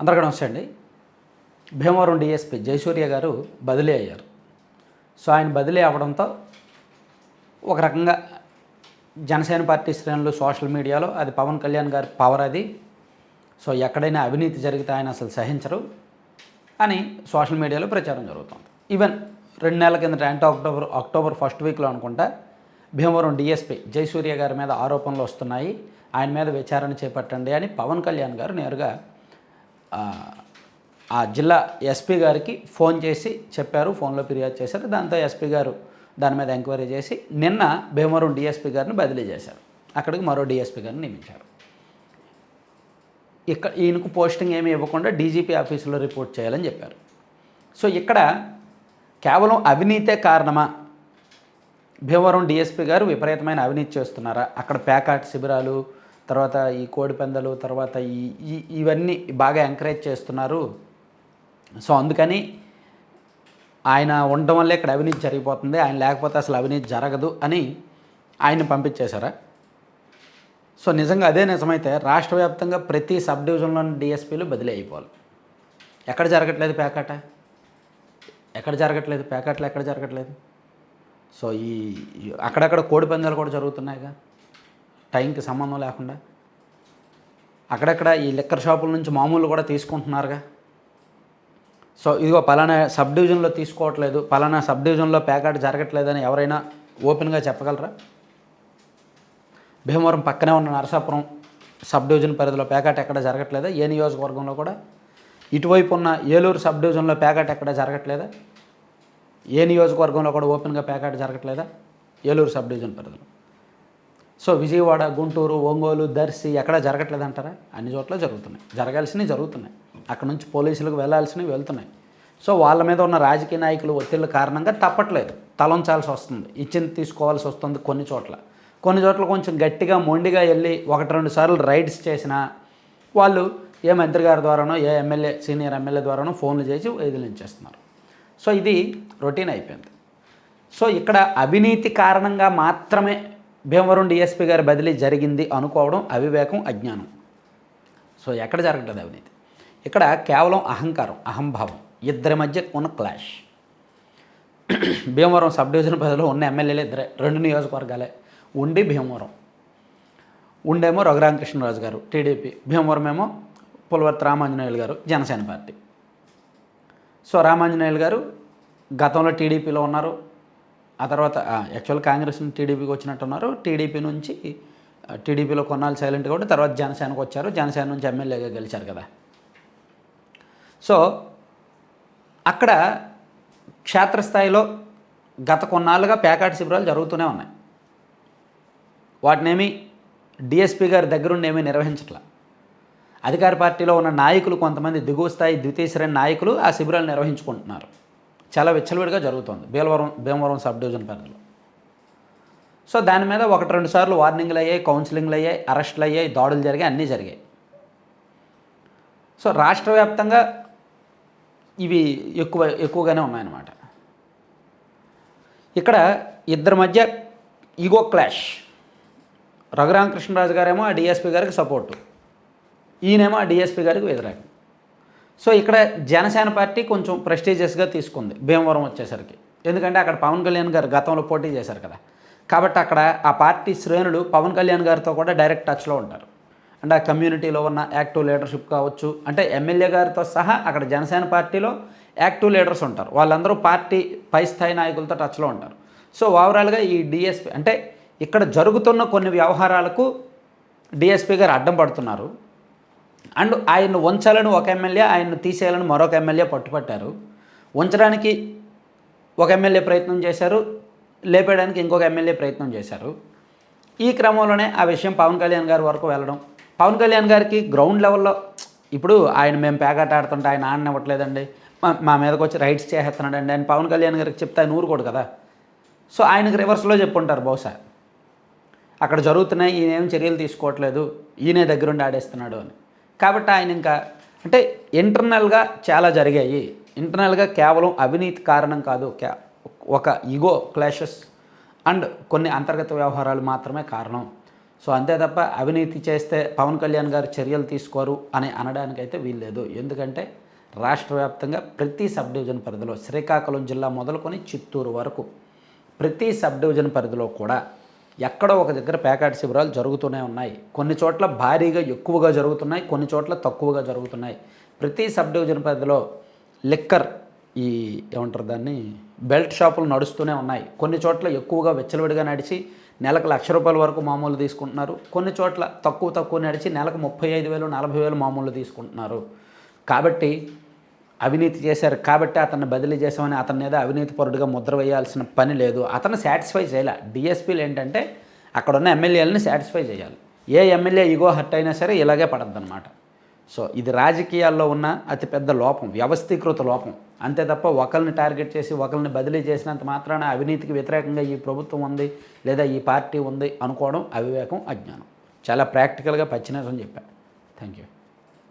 అందరికీ నమస్తే అండి. భీమవరం డిఎస్పి జయసూర్య గారు బదిలీ అయ్యారు. సో ఆయన బదిలీ అవ్వడంతో ఒక రకంగా జనసేన పార్టీ శ్రేణులు సోషల్ మీడియాలో అది పవన్ కళ్యాణ్ గారి పవర్ అది. సో ఎక్కడైనా అవినీతి జరిగితే ఆయన అసలు సహించరు అని సోషల్ మీడియాలో ప్రచారం జరుగుతుంది. ఈవెన్ రెండు నెలల కిందట అంటే అక్టోబర్ అక్టోబర్ ఫస్ట్ వీక్లో అనుకుంటా భీమవరం డిఎస్పీ జయసూర్య గారి మీద ఆరోపణలు వస్తున్నాయి. ఆయన మీద విచారణ చేపట్టండి అని పవన్ కళ్యాణ్ గారు నేరుగా ఆ, జిల్లా ఎస్పీ గారికి ఫోన్ చేసి చెప్పారు ఫోన్లో ఫిర్యాదు చేశారు. దాంతో ఎస్పీ గారు దాని మీద ఎంక్వైరీ చేసి నిన్న భీమవరం డిఎస్పీ గారిని బదిలీ చేశారు. అక్కడికి మరో డిఎస్పీ గారిని నియమించారు. ఇక్కడ ఈయనకు పోస్టింగ్ ఏమీ ఇవ్వకుండా డీజీపీ ఆఫీసులో రిపోర్ట్ చేయాలని చెప్పారు. సో ఇక్కడ కేవలం అవినీతే కారణమా? భీమవరం డిఎస్పీ గారు విపరీతమైన అవినీతి చేస్తున్నారా? అక్కడ ప్యాకాట్ శిబిరాలు తర్వాత ఈ కోడిపందాలు తర్వాత ఈ ఇవన్నీ బాగా ఎంకరేజ్ చేస్తున్నారు. సో అందుకని ఆయన ఉండడం వల్లే ఇక్కడ అవినీతి జరిగిపోతుంది. ఆయన లేకపోతే అసలు అవినీతి జరగదు అని ఆయన పంపించేశారా? సో నిజంగా అదే నిజమైతే రాష్ట్ర వ్యాప్తంగా ప్రతి సబ్ డివిజన్లోని డిఎస్పీలు బదిలీ అయిపోవాలి. ఎక్కడ జరగట్లేదు పేకాట? ఎక్కడ జరగట్లేదు? ప్యాకెట్లు ఎక్కడ జరగట్లేదు? సో ఈ ఈ అక్కడక్కడ కోడి పందాలు కూడా జరుగుతున్నాయిగా. టైంకి సంబంధం లేకుండా అక్కడక్కడ ఈ లిక్కర్ షాపుల నుంచి మామూలు కూడా తీసుకుంటున్నారుగా. సో ఇదిగో పలానా సబ్ డివిజన్లో తీసుకోవట్లేదు పలానా సబ్ డివిజన్లో ప్యాకెట్ జరగట్లేదని ఎవరైనా ఓపెన్గా చెప్పగలరా? భీమవరం పక్కనే ఉన్న నరసాపురం సబ్ డివిజన్ పరిధిలో ప్యాకెట్ ఎక్కడ జరగట్లేదా? ఏ నియోజకవర్గంలో కూడా? ఇటువైపు ఉన్న ఏలూరు సబ్ డివిజన్లో ప్యాకెట్ ఎక్కడ జరగట్లేదా? ఏ నియోజకవర్గంలో కూడా ఓపెన్గా ప్యాకెట్ జరగట్లేదా? ఏలూరు సబ్ డివిజన్ పరిధిలో. సో విజయవాడ గుంటూరు ఒంగోలు దర్శి ఎక్కడ జరగట్లేదంటారా అన్ని చోట్ల జరుగుతున్నాయి. జరగాల్సినవి జరుగుతున్నాయి. అక్కడ నుంచి పోలీసులకు వెళ్ళాల్సినవి వెళ్తున్నాయి. సో వాళ్ళ మీద ఉన్న రాజకీయ నాయకులు ఒత్తిళ్ళ కారణంగా తప్పట్లేదు. తలంచాల్సి వస్తుంది. ఇచ్చింది తీసుకోవాల్సి వస్తుంది కొన్ని చోట్ల. కొన్ని చోట్ల కొంచెం గట్టిగా మొండిగా వెళ్ళి ఒకటి రెండు సార్లు రైడ్స్ చేసినా వాళ్ళు ఏ మంత్రి గారి ద్వారానో ఏ ఎమ్మెల్యే సీనియర్ ఎమ్మెల్యే ద్వారానో ఫోన్లు చేసి వదిలించేస్తున్నారు. సో ఇది రొటీన్ అయిపోయింది. సో ఇక్కడ అవినీతి కారణంగా మాత్రమే భీమవరం డిఎస్పీ గారి బదిలీ జరిగింది అనుకోవడం అవివేకం అజ్ఞానం. సో ఎక్కడ జరగట్లేదు అవినీతి. ఇక్కడ కేవలం అహంకారం అహంభావం ఇద్దరి మధ్య ఉన్న క్లాష్. భీమవరం సబ్ డివిజన్ పరిధిలో ఉన్న ఎమ్మెల్యేలు ఇద్దరే. రెండు నియోజకవర్గాలే. ఉండి భీమవరం. ఉండేమో రఘురామకృష్ణరాజు గారు టీడీపీ. భీమవరం ఏమో పులవర్తి రామాంజనేయులు గారు జనసేన పార్టీ. సో రామాంజనేయులు గారు గతంలో టీడీపీలో ఉన్నారు. ఆ తర్వాత యాక్చువల్ కాంగ్రెస్ నుంచి టీడీపీకి వచ్చినట్టున్నారు. టీడీపీ నుంచి టీడీపీలో కొన్నాళ్ళు సైలెంట్ కాబట్టి తర్వాత జనసేనకు వచ్చారు. జనసేన నుంచి ఎమ్మెల్యేగా గెలిచారు కదా. సో అక్కడ క్షేత్రస్థాయిలో గత కొన్నాళ్ళుగా ప్యాకాట్ శిబిరాలు జరుగుతూనే ఉన్నాయి. వాటినేమి డిఎస్పీ గారి దగ్గరుండి ఏమీ నిర్వహించట్లా. అధికార పార్టీలో ఉన్న నాయకులు కొంతమంది దిగువ స్థాయి ద్వితీయ శ్రేణి నాయకులు ఆ శిబిరాలు నిర్వహించుకుంటున్నారు. చాలా విచ్చలవిడిగా జరుగుతుంది. భీమవరం భీమవరం సబ్ డివిజన్ పరిధిలో. సో దాని మీద ఒకటి రెండు సార్లు వార్నింగ్లు అయ్యాయి కౌన్సిలింగ్లు అయ్యాయి అరెస్టులు అయ్యాయి దాడులు జరిగాయి అన్నీ జరిగాయి. సో రాష్ట్ర వ్యాప్తంగా ఇవి ఎక్కువ ఎక్కువగానే ఉన్నాయన్నమాట. ఇక్కడ ఇద్దరి మధ్య ఈగో క్లాష్. రఘురామకృష్ణరాజు గారేమో ఆ డిఎస్పీ గారికి సపోర్టు. ఈయనేమో ఆ డిఎస్పీ గారికి వ్యతిరేకం. సో ఇక్కడ జనసేన పార్టీ కొంచెం ప్రెస్టీజియస్గా తీసుకుంది భీమవరం వచ్చేసరికి. ఎందుకంటే అక్కడ పవన్ కళ్యాణ్ గారు గతంలో పోటీ చేశారు కదా. కాబట్టి అక్కడ ఆ పార్టీ శ్రేణులు పవన్ కళ్యాణ్ గారితో కూడా డైరెక్ట్ టచ్లో ఉంటారు. అంటే ఆ కమ్యూనిటీలో ఉన్న యాక్టివ్ లీడర్షిప్ కావచ్చు అంటే ఎమ్మెల్యే గారితో సహా అక్కడ జనసేన పార్టీలో యాక్టివ్ లీడర్స్ ఉంటారు. వాళ్ళందరూ పార్టీ పై స్థాయి నాయకులతో టచ్లో ఉంటారు. సో ఓవరాల్గా ఈ డిఎస్పీ అంటే ఇక్కడ జరుగుతున్న కొన్ని వ్యవహారాలకు డిఎస్పీ గారు అడ్డం పడుతున్నారు. అండ్ ఆయన్ను ఉంచాలని ఒక ఎమ్మెల్యే ఆయన్ను తీసేయాలని మరొక ఎమ్మెల్యే పట్టుపట్టారు. ఉంచడానికి ఒక ఎమ్మెల్యే ప్రయత్నం చేశారు లేపేయడానికి ఇంకొక ఎమ్మెల్యే ప్రయత్నం చేశారు. ఈ క్రమంలోనే ఆ విషయం పవన్ కళ్యాణ్ గారి వరకు వెళ్ళడం. పవన్ కళ్యాణ్ గారికి గ్రౌండ్ లెవెల్లో ఇప్పుడు ఆయన మేము పేకాట ఆడుతుంటే ఆయన ఆడనివ్వట్లేదండి మా మా మీదకి వచ్చి రైట్స్ చేసేస్తున్నాడండి. ఆయన పవన్ కళ్యాణ్ గారికి చెప్తే ఆయన ఊరుకోడు కదా. సో ఆయనకి రివర్స్లో చెప్పుంటారు బహుశా. అక్కడ జరుగుతున్నాయి ఈయన ఏం చర్యలు తీసుకోవట్లేదు ఈయనే దగ్గరుండి ఆడేస్తున్నాడు అని. కాబట్టి ఆయన ఇంకా అంటే ఇంటర్నల్గా చాలా జరిగాయి. ఇంటర్నల్గా కేవలం అవినీతి కారణం కాదు ఒక ఈగో క్లాషెస్ అండ్ కొన్ని అంతర్గత వ్యవహారాలు మాత్రమే కారణం. సో అంతే తప్ప అవినీతి చేస్తే పవన్ కళ్యాణ్ గారు చర్యలు తీసుకోరు అని అనడానికైతే వీల్లేదు. ఎందుకంటే రాష్ట్ర వ్యాప్తంగా ప్రతి సబ్ డివిజన్ పరిధిలో శ్రీకాకుళం జిల్లా మొదలుకొని చిత్తూరు వరకు ప్రతి సబ్ డివిజన్ పరిధిలో కూడా ఎక్కడో ఒక దగ్గర ప్యాకెట్ శిబిరాలు జరుగుతూనే ఉన్నాయి. కొన్ని చోట్ల భారీగా ఎక్కువగా జరుగుతున్నాయి కొన్ని చోట్ల తక్కువగా జరుగుతున్నాయి. ప్రతి సబ్ డివిజన్ పరిధిలో లిక్కర్ ఈ ఏమంటారు దాన్ని బెల్ట్ షాపులు నడుస్తూనే ఉన్నాయి. కొన్ని చోట్ల ఎక్కువగా వెచ్చలవిడిగా నడిచి నెలకు లక్ష రూపాయల వరకు మామూలు తీసుకుంటున్నారు. కొన్ని చోట్ల తక్కువ తక్కువ నడిచి నెలకు ముప్పై ఐదు వేలు నలభై వేలు మామూలు తీసుకుంటున్నారు. కాబట్టి అవినీతి చేశారు కాబట్టి అతన్ని బదిలీ చేసామని అతని మీద అవినీతి పరుడుగా ముద్ర వేయాల్సిన పని లేదు. అతను సాటిస్ఫై చేయాలి. డిఎస్పీలు ఏంటంటే అక్కడ ఉన్న ఎమ్మెల్యేలని సాటిస్ఫై చేయాలి. ఏ ఎమ్మెల్యే ఇగో హర్ట్ అయినా సరే ఇలాగే పడద్దన్నమాట. సో ఇది రాజకీయాల్లో ఉన్న అతిపెద్ద లోపం వ్యవస్థీకృత లోపం. అంతే తప్ప ఒకరిని టార్గెట్ చేసి ఒకరిని బదిలీ చేసినంత మాత్రాన అవినీతికి వ్యతిరేకంగా ఈ ప్రభుత్వం ఉంది లేదా ఈ పార్టీ ఉంది అనుకోవడం అవివేకం అజ్ఞానం. చాలా ప్రాక్టికల్గా పచ్చినసం చెప్పాను థ్యాంక్ యూ